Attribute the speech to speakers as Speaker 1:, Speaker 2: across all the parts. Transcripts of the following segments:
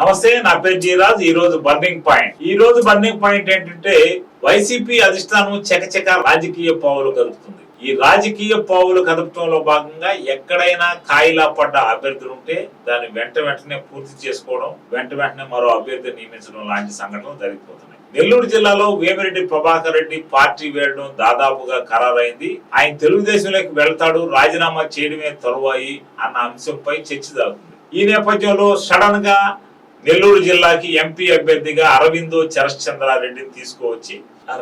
Speaker 1: నమస్తే నా పేరు జీరాజ్. ఈ రోజు బర్నింగ్ పాయింట్. ఈ రోజు బర్నింగ్ పాయింట్ ఏంటంటే వైసీపీ అధిష్టానం చకచక రాజకీయ పావులు కలుపుతుంది ఈ రాజకీయ పావులు కదపడంలో భాగంగా ఎక్కడైనా కాయిలా పడ్డ అభ్యర్థులు ఉంటే దాన్ని వెంట వెంటనే పూర్తి చేసుకోవడం వెంట వెంటనే మరో అభ్యర్థి నియమించడం లాంటి సంఘటనలు జరిగిపోతున్నాయి. నెల్లూరు జిల్లాలో వేమిరెడ్డి ప్రభాకర్ రెడ్డి పార్టీ వేయడం దాదాపుగా ఖరారైంది. ఆయన తెలుగుదేశంలోకి వెళ్తాడు రాజీనామా చేయడమే తరువాయి అన్న అంశంపై చర్చ జరుగుతుంది. ఈ నేపథ్యంలో సడన్గా నెల్లూరు జిల్లాకి ఎంపీ అభ్యర్థిగా అరవిందో చరశ్చంద్రారెడ్డిని తీసుకువచ్చి ఆ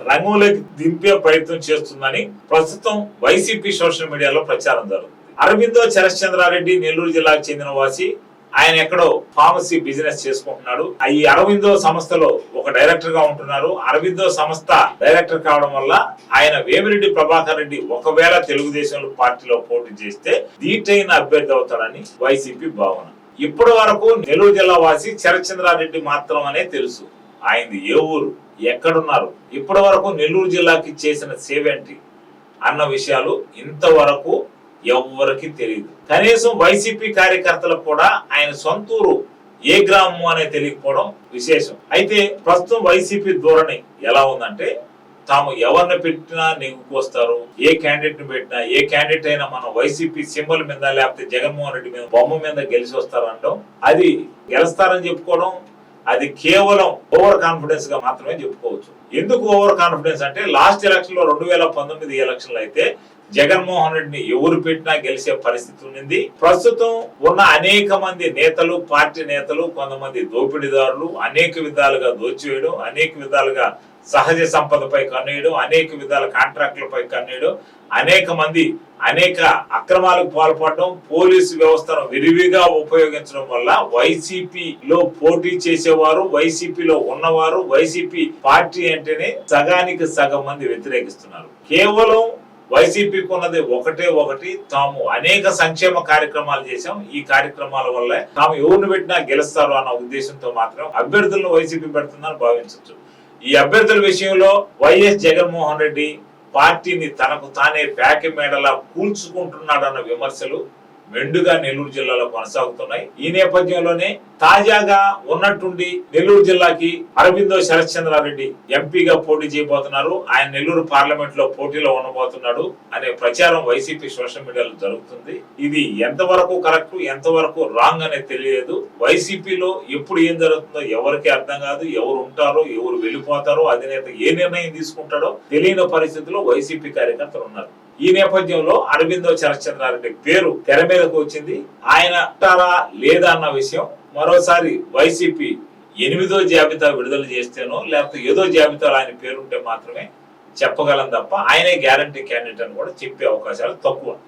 Speaker 1: దింపే ప్రయత్నం చేస్తుందని ప్రస్తుతం వైసీపీ సోషల్ మీడియాలో ప్రచారం జరుగుతుంది. అరవిందో చరశ్చంద్రారెడ్డి నెల్లూరు జిల్లాకు చెందిన వాసి ఆయన ఎక్కడో ఫార్మసీ బిజినెస్ చేసుకుంటున్నాడు. ఈ అరవిందో సంస్థలో ఒక డైరెక్టర్గా ఉంటున్నారు. అరవిందో సంస్థ డైరెక్టర్ కావడం వల్ల ఆయన వేమిరెడ్డి ప్రభాకర్ రెడ్డి ఒకవేళ తెలుగుదేశం పార్టీలో పోటీ చేస్తే దీటైన అభ్యర్థి అవుతాడని వైసీపీ భావన. ఇప్పటి వరకు నెల్లూరు జిల్లా వాసి చరచంద్రారెడ్డి మాత్రమనే తెలుసు. ఆయనది ఏ ఊరు? ఎక్కడున్నారు? ఇప్పటి వరకు నెల్లూరు జిల్లాకి చేసిన సేవేంటి అన్న విషయాలు ఇంతవరకు ఎవ్వరికి తెలియదు కనీసం వైసీపీ కార్యకర్తలకు కూడా ఆయన సొంత ఊరు ఏ గ్రామం అనే తెలియకపోవడం విశేషం. అయితే ప్రస్తుతం వైసీపీ ధోరణి ఎలా ఉందంటే తాము ఎవరిని పెట్టినా నెగ్గుకు ఏ క్యాండిడేట్ని పెట్టినా ఏ క్యాండిడేట్ అయినా మనం వైసీపీ సింబల్ మీద లేకపోతే జగన్మోహన్ రెడ్డి మీద బొమ్మ మీద గెలిచి వస్తారంటాం అది గెలుస్తారని చెప్పుకోవడం అది కేవలం ఓవర్ కాన్ఫిడెన్స్గా మాత్రమే చెప్పుకోవచ్చు. ఎందుకు ఓవర్ కాన్ఫిడెన్స్ అంటే లాస్ట్ ఎలక్షన్లో రెండు వేల పంతొమ్మిది ఎలక్షన్లు అయితే జగన్మోహన్ రెడ్డిని ఎవరు పెట్టినా గెలిచే పరిస్థితి ఉండింది ప్రస్తుతం ఉన్న అనేక మంది నేతలు పార్టీ నేతలు కొంతమంది దోపిడీదారులు అనేక విధాలుగా దోచివేయడం అనేక విధాలుగా సహజ సంపదపై కన్నేయడం అనేక విధాల కాంట్రాక్టులపై కన్నేయడం అనేక మంది అనేక అక్రమాలకు పాల్పడడం పోలీసు వ్యవస్థను విరివిగా ఉపయోగించడం వల్ల వైసీపీలో పోటీ చేసేవారు వైసీపీలో ఉన్నవారు వైసీపీ పార్టీ అంటేనే సగానికి సగం మంది వ్యతిరేకిస్తున్నారు. కేవలం వైసీపీకి ఉన్నది ఒకటే ఒకటి. తాము అనేక సంక్షేమ కార్యక్రమాలు చేశాం. ఈ కార్యక్రమాల వల్ల తాము ఎవరిని పెట్టినా గెలుస్తారు అన్న ఉద్దేశంతో మాత్రం అభ్యర్థులను వైసీపీ పెడుతుందని భావించవచ్చు ఈ అభ్యర్థుల విషయంలో వైఎస్ జగన్మోహన్ రెడ్డి పార్టీని తనకు తానే ప్యాకి మేడలా కూల్చుకుంటున్నాడన్న విమర్శలు మెండుగా నెల్లూరు జిల్లాలో కొనసాగుతున్నాయి. ఈ నేపథ్యంలోనే తాజాగా ఉన్నట్టుండి నెల్లూరు జిల్లాకి అరవిందో శరత్చంద్రారెడ్డి ఎంపీగా పోటీ చేయబోతున్నారు. ఆయన నెల్లూరు పార్లమెంట్లో పోటీలో ఉండబోతున్నాడు అనే ప్రచారం వైసీపీ సోషల్ మీడియాలో జరుగుతుంది. ఇది ఎంతవరకు కరెక్ట్ ఎంతవరకు రాంగ్ అనేది తెలియదు వైసీపీలో ఎప్పుడు ఏం జరుగుతుందో ఎవరికి అర్థం కాదు. ఎవరు ఉంటారో ఎవరు వెళ్ళిపోతారో అధినేత ఏ నిర్ణయం తీసుకుంటాడో తెలియని పరిస్థితిలో వైసీపీ కార్యకర్తలు ఉన్నారు. ఈ నేపథ్యంలో అరవిందో చరచంద్రారెడ్డి పేరు తెర మీదకు వచ్చింది. ఆయన అంటారా లేదా అన్న విషయం మరోసారి వైసీపీ ఎనిమిదో జాబితా విడుదల చేస్తేనో లేకపోతే ఏదో జాబితాలో ఆయన పేరుంటే మాత్రమే చెప్పగలం తప్ప ఆయనే గ్యారంటీ క్యాండిడేట్ అని కూడా చెప్పే అవకాశాలు తక్కువ.